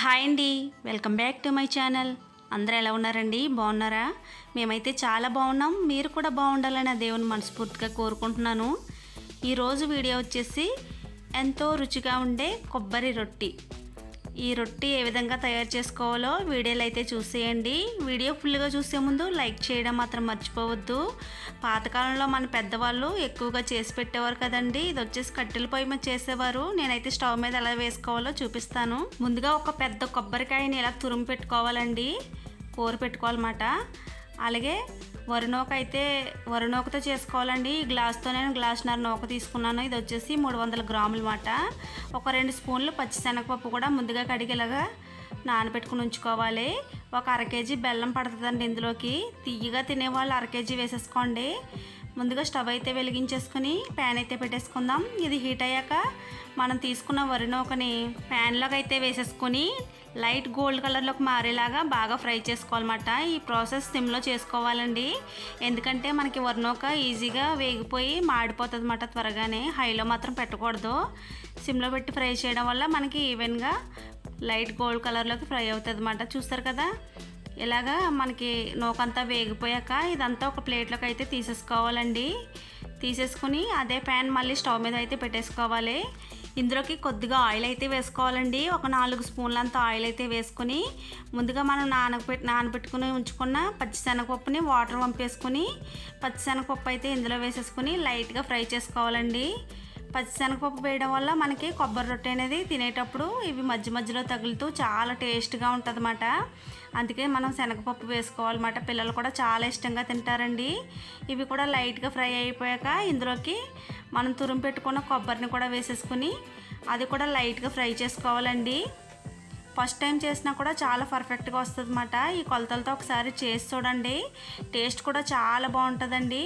Hi అండి. Welcome back to my channel. అందరూ ఎలా ఉన్నారండి? బాగున్నారా? మేమైతే చాలా బాగున్నాం. మీరు కూడా బాగుండాలని దేవుని మనస్ఫూర్తిగా కోరుకుంటున్నాను. ఈరోజు వీడియో వచ్చేసి ఎంతో రుచిగా ఉండే కొబ్బరి రొట్టి. ఈ రొట్టి ఏ విధంగా తయారు చేసుకోవాలో వీడియోలు అయితే చూసేయండి. వీడియో ఫుల్గా చూసే ముందు లైక్ చేయడం మాత్రం మర్చిపోవద్దు. పాతకాలంలో మన పెద్దవాళ్ళు ఎక్కువగా చేసి పెట్టేవారు కదండి. ఇది వచ్చేసి కట్టెల పొయ్యి మీద చేసేవారు. నేనైతే స్టవ్ మీద ఎలా వేసుకోవాలో చూపిస్తాను. ముందుగా ఒక పెద్ద కొబ్బరికాయని ఇలా తురుము పెట్టుకోవాలండి. కూర పెట్టుకోవాలన్నమాట. అలాగే వరినోక అయితే వరినోకతో చేసుకోవాలండి. ఈ గ్లాస్తో నేను గ్లాస్నర్ నూక తీసుకున్నాను. ఇది వచ్చేసి మూడు వందల గ్రాములు మాట. ఒక రెండు స్పూన్లు పచ్చిశనగపప్పు కూడా ముందుగా కడిగేలాగా నానబెట్టుకుని ఉంచుకోవాలి. ఒక అర కేజీ బెల్లం పడుతుందండి ఇందులోకి. తీయగా తినేవాళ్ళు అర కేజీ వేసేసుకోండి. ముందుగా స్టవ్ అయితే వెలిగించేసుకుని ప్యాన్ అయితే పెట్టేసుకుందాం. ఇది హీట్ అయ్యాక మనం తీసుకున్న వరి నూకని ప్యాన్లోకి అయితే వేసేసుకొని లైట్ గోల్డ్ కలర్లోకి మారేలాగా బాగా ఫ్రై చేసుకోవాలన్నమాట. ఈ ప్రాసెస్ సిమ్లో చేసుకోవాలండి. ఎందుకంటే మనకి వర్ణోక ఈజీగా వేగిపోయి మాడిపోతుంది అన్నమాట త్వరగానే. హైలో మాత్రం పెట్టకూడదు. సిమ్లో పెట్టి ఫ్రై చేయడం వల్ల మనకి ఈవెన్గా లైట్ గోల్డ్ కలర్లోకి ఫ్రై అవుతుంది అన్నమాట చూస్తారు కదా? ఇలాగా మనకి నూకంతా వేగిపోయాక ఇదంతా ఒక ప్లేట్లోకి అయితే తీసేసుకోవాలండి. తీసేసుకుని అదే ప్యాన్ మళ్ళీ స్టవ్ మీద అయితే పెట్టేసుకోవాలి. ఇందులోకి కొద్దిగా ఆయిల్ అయితే వేసుకోవాలండి. ఒక నాలుగు స్పూన్లంత ఆయిల్ అయితే వేసుకుని ముందుగా మనం నానబెట్టి నానబెట్టుకుని ఉంచుకున్న పచ్చిశనగపప్పుని వాటర్ పంపేసుకుని పచ్చిశనగపప్పు అయితే ఇందులో వేసేసుకుని లైట్గా ఫ్రై చేసుకోవాలండి. పచ్చిశనగపప్పు వేయడం వల్ల మనకి కొబ్బరి రొట్టె అనేది తినేటప్పుడు ఇవి మధ్య మధ్యలో తగులుతూ చాలా టేస్ట్గా ఉంటుందన్నమాట. అందుకే మనం శనగపప్పు వేసుకోవాలన్నమాట. పిల్లలు కూడా చాలా ఇష్టంగా తింటారండి. ఇవి కూడా లైట్గా ఫ్రై అయిపోయాక ఇందులోకి మనం తురుము పెట్టుకున్న కొబ్బరిని కూడా వేసేసుకుని అది కూడా లైట్గా ఫ్రై చేసుకోవాలండి. ఫస్ట్ టైం చేసినా కూడా చాలా పర్ఫెక్ట్గా వస్తుంది అన్నమాట ఈ కొలతలతో ఒకసారి చేసి చూడండి. టేస్ట్ కూడా చాలా బాగుంటుందండి.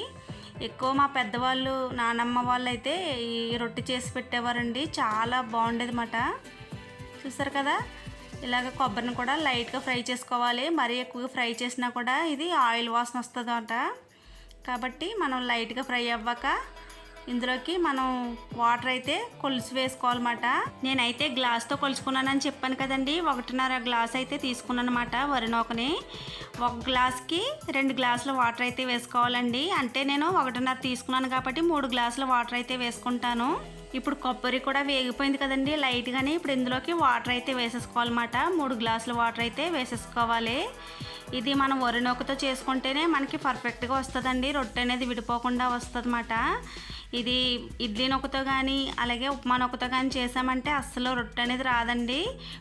ఎక్కువ మా పెద్దవాళ్ళు నానమ్మ వాళ్ళు అయితే ఈ రొట్టె చేసి పెట్టేవారండి. చాలా బాగుండేది అన్నమాట చూసారు కదా? ఇలాగ కొబ్బరిని కూడా లైట్గా ఫ్రై చేసుకోవాలి. మరీ ఎక్కువగా ఫ్రై చేసినా కూడా ఇది ఆయిల్ వాసన వస్తుంది కాబట్టి మనం లైట్గా ఫ్రై అవ్వక ఇందులోకి మనం వాటర్ అయితే కొలుసు వేసుకోవాలన్నమాట. నేనైతే గ్లాస్తో కొలుచుకున్నానని చెప్పాను కదండి. ఒకటిన్నర గ్లాస్ అయితే తీసుకున్నాను అనమాట వరినోకని ఒక గ్లాస్కి రెండు గ్లాసుల వాటర్ అయితే వేసుకోవాలండి. అంటే నేను ఒకటిన్నర తీసుకున్నాను కాబట్టి మూడు గ్లాసుల వాటర్ అయితే వేసుకుంటాను. ఇప్పుడు కొబ్బరి కూడా వేగిపోయింది కదండి. లైట్గానే ఇప్పుడు ఇందులోకి వాటర్ అయితే వేసేసుకోవాలన్నమాట. మూడు గ్లాసుల వాటర్ అయితే వేసేసుకోవాలి. ఇది మనం వరినొకతో చేసుకుంటేనే మనకి పర్ఫెక్ట్గా వస్తుందండి. రొట్టె అనేది విడిపోకుండా వస్తుంది ఇది ఇడ్లీ నొక్కతో కానీ అలాగే ఉప్మా నొక్కతో కానీ చేసామంటే అస్సలు రొట్టె అనేది రాదండి.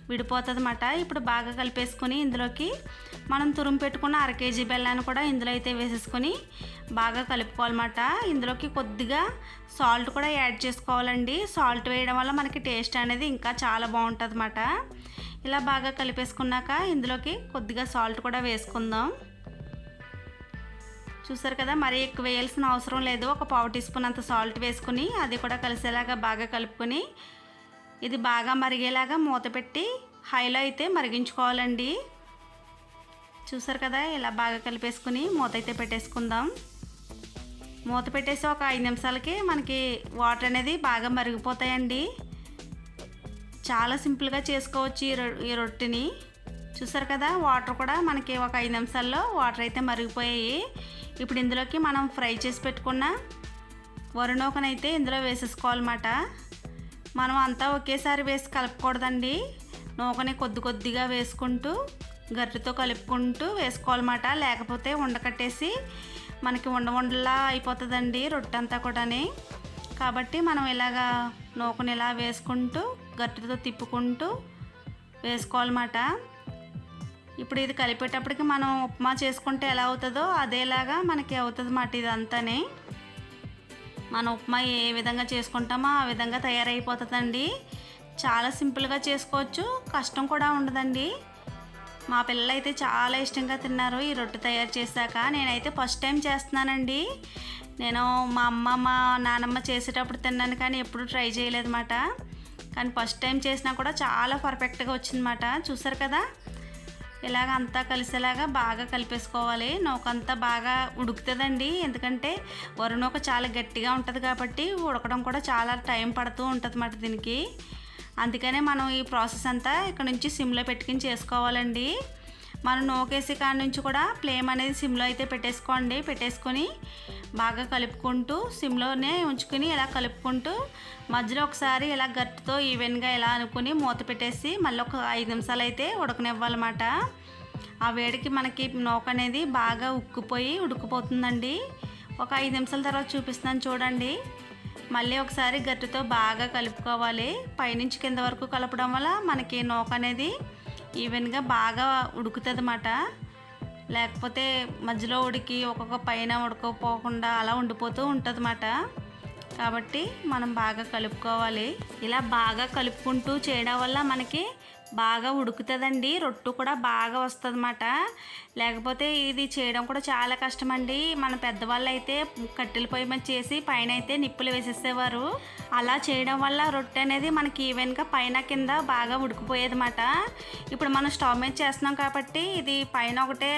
విడిపోతుంది అన్నమాట ఇప్పుడు బాగా కలిపేసుకుని ఇందులోకి మనం తురుము పెట్టుకున్న అర కేజీ బెల్లాన్ని కూడా ఇందులో అయితే వేసేసుకొని బాగా కలుపుకోవాలన్నమాట. ఇందులోకి కొద్దిగా సాల్ట్ కూడా యాడ్ చేసుకోవాలండి. సాల్ట్ వేయడం వల్ల మనకి టేస్ట్ అనేది ఇంకా చాలా బాగుంటుంది అన్నమాట ఇలా బాగా కలిపేసుకున్నాక ఇందులోకి కొద్దిగా సాల్ట్ కూడా వేసుకుందాం. చూసారు కదా మరీ ఎక్కువ వేయాల్సిన అవసరం లేదు. ఒక పావు టీ స్పూన్ అంత సాల్ట్ వేసుకుని అది కూడా కలిసేలాగా బాగా కలుపుకొని ఇది బాగా మరిగేలాగా మూత పెట్టి హైలో అయితే మరిగించుకోవాలండి. చూసారు కదా ఇలా బాగా కలిపేసుకుని మూత అయితే పెట్టేసుకుందాం. మూత పెట్టేసి ఒక ఐదు నిమిషాలకి మనకి వాటర్ అనేది బాగా మరిగిపోతాయండి. చాలా సింపుల్గా చేసుకోవచ్చు ఈ రొ ఈ రొట్టెని. చూసారు కదా వాటర్ కూడా మనకి ఒక ఐదు నిమిషాల్లో వాటర్ అయితే మరిగిపోయాయి. ఇప్పుడు ఇందులోకి మనం ఫ్రై చేసి పెట్టుకున్న వరినూకనైతే ఇందులో వేసేసుకోవాలన్నమాట. మనం అంతా ఒకేసారి వేసి కలపకూడదండి. నూకని కొద్ది కొద్దిగా వేసుకుంటూ గరిటెతో కలుపుకుంటూ వేసుకోవాలన్నమాట. లేకపోతే ఉండకట్టేసి మనకి ఉండ ఉండలా అయిపోతుందండి రొట్టె అంతా కూడాని. కాబట్టి మనం ఇలాగా నూకని ఇలా వేసుకుంటూ గట్టితో తిప్పుకుంటూ వేసుకోవాలన్నమాట. ఇప్పుడు ఇది కలిపేటప్పటికి మనం ఉప్మా చేసుకుంటే ఎలా అవుతుందో అదేలాగా మనకి అవుతుంది అన్నమాట ఇదంతానే. మన ఉప్మా ఏ విధంగా చేసుకుంటామో ఆ విధంగా తయారైపోతుందండి. చాలా సింపుల్గా చేసుకోవచ్చు కష్టం కూడా ఉండదండి. మా పిల్లలు అయితే చాలా ఇష్టంగా తిన్నారు ఈ రొట్టె తయారు చేశాక. నేనైతే ఫస్ట్ టైం చేస్తున్నానండి. నేను మా అమ్మ మా నానమ్మ చేసేటప్పుడు తిన్నాను కానీ ఎప్పుడు ట్రై చేయలేదన్నమాట. కానీ ఫస్ట్ టైం చేసినా కూడా చాలా పర్ఫెక్ట్గా వచ్చిందన్నమాట. చూసారు కదా? ఇలాగ అంతా కలిసేలాగా బాగా కలిపేసుకోవాలి. నూకంతా బాగా ఉడుకుతుందండి. ఎందుకంటే వరి నూక చాలా గట్టిగా ఉంటుంది కాబట్టి ఉడకడం కూడా చాలా టైం పడుతూ ఉంటుంది అన్నమాట దీనికి. అందుకనే మనం ఈ ప్రాసెస్ అంతా ఇక్కడ నుంచి సిమ్లో పెట్టుకుని చేసుకోవాలండి. మనం నోకేసి కాడ నుంచి కూడా ఫ్లేమ్ అనేది సిమ్లో అయితే పెట్టేసుకోండి. పెట్టేసుకొని బాగా కలుపుకుంటూ సిమ్లోనే ఉంచుకుని ఇలా కలుపుకుంటూ మధ్యలో ఒకసారి ఇలా గట్టుతో ఈవెన్గా ఇలా అనుకుని మూత పెట్టేసి మళ్ళీ ఒక ఐదు నిమిషాలు అయితే ఉడకనివ్వాలన్నమాట. ఆ వేడికి మనకి నోక అనేది బాగా ఉక్కిపోయి ఉడికిపోతుందండి. ఒక ఐదు నిమిషాల తర్వాత చూపిస్తున్నాను చూడండి. మళ్ళీ ఒకసారి గట్టుతో బాగా కలుపుకోవాలి. పైనుంచి కింద వరకు కలపడం వల్ల మనకి నోక అనేది ఈవెన్గా బాగా ఉడుకుతుంది అన్నమాట లేకపోతే మధ్యలో ఉడికి ఒక్కొక్క పైన ఉడకపోకుండా అలా ఉండిపోతూ ఉంటుంది కాబట్టి మనం బాగా కలుపుకోవాలి. ఇలా బాగా కలుపుకుంటూ చేయడం వల్ల మనకి బాగా ఉడుకుతుందండి. రొట్టు కూడా బాగా వస్తుందన్నమాట. లేకపోతే ఇది చేయడం కూడా చాలా కష్టమండి. మన పెద్దవాళ్ళు అయితే కట్టెల పొయ్యి మీద చేసి పైన అయితే నిప్పులు వేసేసేవారు. అలా చేయడం వల్ల రొట్టె అనేది మనకి ఈవెన్గా పైన కింద బాగా ఉడికిపోయేది అన్నమాట ఇప్పుడు మనం స్టవ్ మీద చేస్తున్నాం కాబట్టి ఇది పైన ఒకటే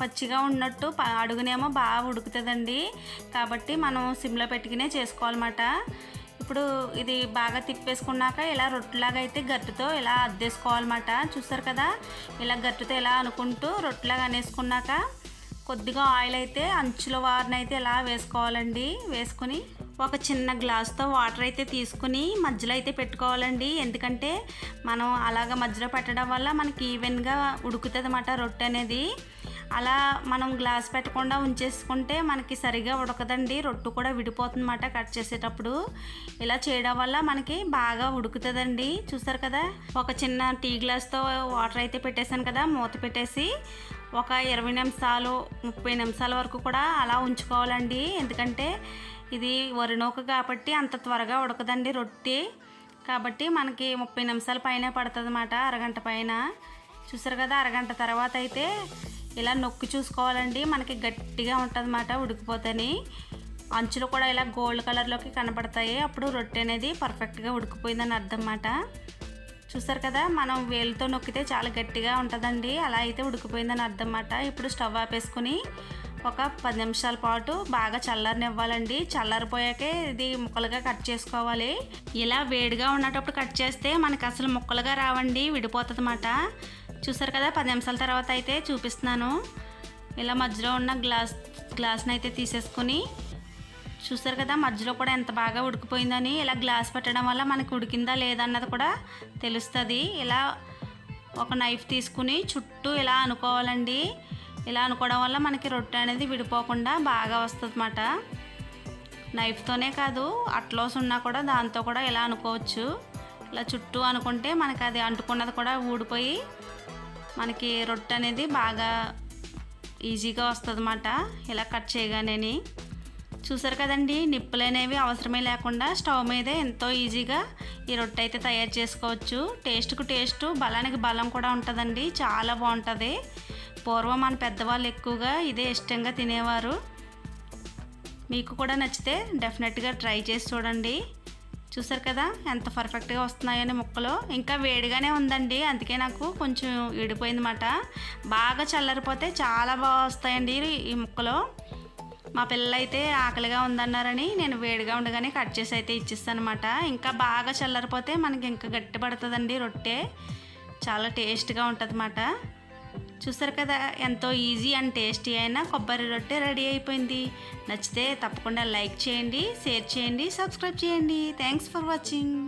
పచ్చిగా ఉన్నట్టు అడుగునేమో బాగా ఉడుకుతుందండి. కాబట్టి మనం సిమ్లో పెట్టుకునే చేసుకోవాలన్నమాట. ఇప్పుడు ఇది బాగా తిప్పేసుకున్నాక ఇలా రొట్టెలాగా అయితే గట్టితో ఇలా అద్దేసుకోవాలన్నమాట. చూస్తారు కదా? ఇలా గట్టితో ఇలా అనుకుంటూ రొట్టెలాగా అనేసుకున్నాక కొద్దిగా ఆయిల్ అయితే అంచుల వారిని అయితే ఇలా వేసుకోవాలండి. వేసుకుని ఒక చిన్న గ్లాస్తో వాటర్ అయితే తీసుకుని మధ్యలో అయితే పెట్టుకోవాలండి. ఎందుకంటే మనం అలాగ మధ్యలో పెట్టడం వల్ల మనకి ఈవెన్గా ఉడుకుతుంది అన్నమాట రొట్టె అనేది. అలా మనం గ్లాస్ పెట్టకుండా ఉంచేసుకుంటే మనకి సరిగా ఉడకదండి. రొట్టు కూడా విడిపోతుందన్నమాట కట్ చేసేటప్పుడు. ఇలా చేయడం వల్ల మనకి బాగా ఉడుకుతుందండి. చూసారు కదా? ఒక చిన్న టీ గ్లాస్తో వాటర్ అయితే పెట్టేశాను కదా మూత పెట్టేసి ఒక ఇరవై నిమిషాలు ముప్పై నిమిషాల వరకు కూడా అలా ఉంచుకోవాలండి. ఎందుకంటే ఇది వరినూక కాబట్టి అంత త్వరగా ఉడకదండి రొట్టె. కాబట్టి మనకి ముప్పై నిమిషాల పైన పడుతుంది అన్నమాట అరగంట పైన. చూసారు కదా? అరగంట తర్వాత అయితే ఇలా నొక్కి చూసుకోవాలండి. మనకి గట్టిగా ఉంటుంది అన్నమాట ఉడికిపోతేని. అంచులు కూడా ఇలా గోల్డ్ కలర్లోకి కనపడతాయి. అప్పుడు రొట్టె అనేది పర్ఫెక్ట్గా ఉడికిపోయిందని అర్థం అన్నమాట చూసారు కదా మనం వేలుతో నొక్కితే చాలా గట్టిగా ఉంటుందండి. అలా అయితే ఉడికిపోయిందని అర్థం అన్నమాట ఇప్పుడు స్టవ్ ఆపేసుకుని ఒక పది నిమిషాల పాటు బాగా చల్లారనివ్వాలండి. చల్లారిపోయాకే ఇది ముక్కలుగా కట్ చేసుకోవాలి. ఇలా వేడిగా ఉన్నటప్పుడు కట్ చేస్తే మనకి అసలు ముక్కలుగా రావండి విడిపోతుంది అన్నమాట చూసారు కదా పది నిమిషాల తర్వాత అయితే చూపిస్తున్నాను. ఇలా మధ్యలో ఉన్న గ్లాస్ గ్లాస్ని అయితే తీసేసుకుని చూసారు కదా మధ్యలో కూడా ఎంత బాగా ఉడికిపోయిందని. ఇలా గ్లాస్ పెట్టడం వల్ల మనకి ఉడికిందా లేదా అన్నది కూడా తెలుస్తుంది. ఇలా ఒక నైఫ్ తీసుకుని చుట్టూ ఇలా అనుకోవాలండి. ఇలా అనుకోవడం వల్ల మనకి రొట్టె అనేది విడిపోకుండా బాగా వస్తుంది అన్నమాట నైఫ్తోనే కాదు అట్లోస్ ఉన్నా కూడా దాంతో కూడా ఇలా అనుకోవచ్చు. ఇలా చుట్టూ అనుకుంటే మనకి అది అంటుకున్నది కూడా ఊడిపోయి మనకి రొట్టె అనేది బాగా ఈజీగా వస్తుంది అన్నమాట ఇలా కట్ చేయగానే చూసారు కదండి నిప్పులు అనేవి అవసరమే లేకుండా స్టవ్ మీదే ఎంతో ఈజీగా ఈ రొట్టె అయితే తయారు చేసుకోవచ్చు. టేస్ట్కు టేస్ట్ బలానికి బలం కూడా ఉంటుందండి. చాలా బాగుంటుంది. పూర్వం మన పెద్దవాళ్ళు ఎక్కువగా ఇదే ఇష్టంగా తినేవారు. మీకు కూడా నచ్చితే డెఫినెట్గా ట్రై చేసి చూడండి. చూసారు కదా? ఎంత పర్ఫెక్ట్గా వస్తున్నాయని ముక్కలు. ఇంకా వేడిగానే ఉందండి. అందుకే నాకు కొంచెం ఇడిపోయిందన్నమాట బాగా చల్లరిపోతే చాలా బాగా వస్తాయండి ఈ ముక్కలు. మా పిల్లలు అయితే ఆకలిగా ఉందన్నారని నేను వేడిగా ఉండగానే కట్ చేసి అయితే ఇచ్చిస్తానమాట అనమాట ఇంకా బాగా చల్లరిపోతే మనకి ఇంకా గట్టి పడుతుందండి రొట్టె. చాలా టేస్ట్గా ఉంటుంది చూసారు కదా ఎంతో ఈజీ అండ్ టేస్టీ అయిన కొబ్బరి రొట్టె రెడీ అయిపోయింది. నచ్చితే తప్పకుండా లైక్ చేయండి షేర్ చేయండి సబ్స్క్రైబ్ చేయండి. Thanks for watching